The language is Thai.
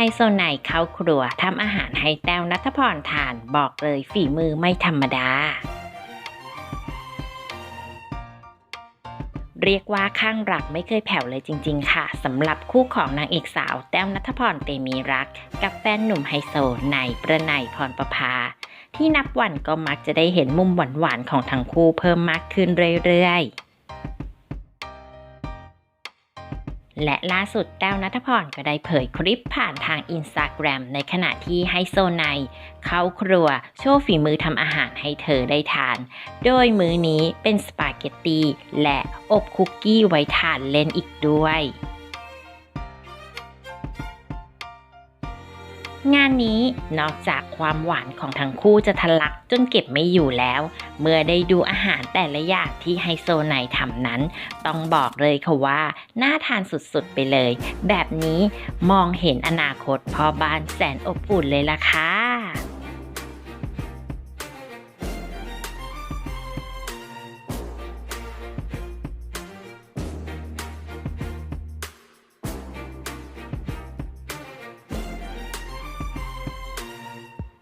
ไฮโซไนเข้าครัวทำอาหารให้แต้วนัทพรทานบอกเลยฝีมือไม่ธรรมดา เรียกว่าข้างรักไม่เคยแผ่วเลยจริง ๆ ค่ะสำหรับคู่ของนางเอกสาว แต้วนัทพรเตมีรัก กับแฟนหนุ่มไฮโซไนประไนพรประภา ที่นับวันก็มักจะได้เห็นมุมหวานๆของทั้งคู่เพิ่มมากขึ้นเรื่อยๆ และล่าสุดแต้วนัทพรก็ได้เผยคลิปผ่านทางอินสตาแกรมในขณะที่ไฮโซไนเข้าครัวโชว์ฝีมือทำอาหารให้เธอได้ทาน โดยมื้อนี้เป็นสปาเกตตีและอบคุกกี้ไว้ทานเล่นอีกด้วย งานนี้นอกจากความหวานของทั้งคู่จะทะลักจนเก็บไม่อยู่แล้ว เมื่อได้ดูอาหารแต่ละอย่างที่ไฮโซไนทำนั้น ต้องบอกเลยค่ะว่าน่าทานสุดๆไปเลย แบบนี้มองเห็นอนาคตพ่อบ้านแสนอบอุ่นเลยล่ะค่ะ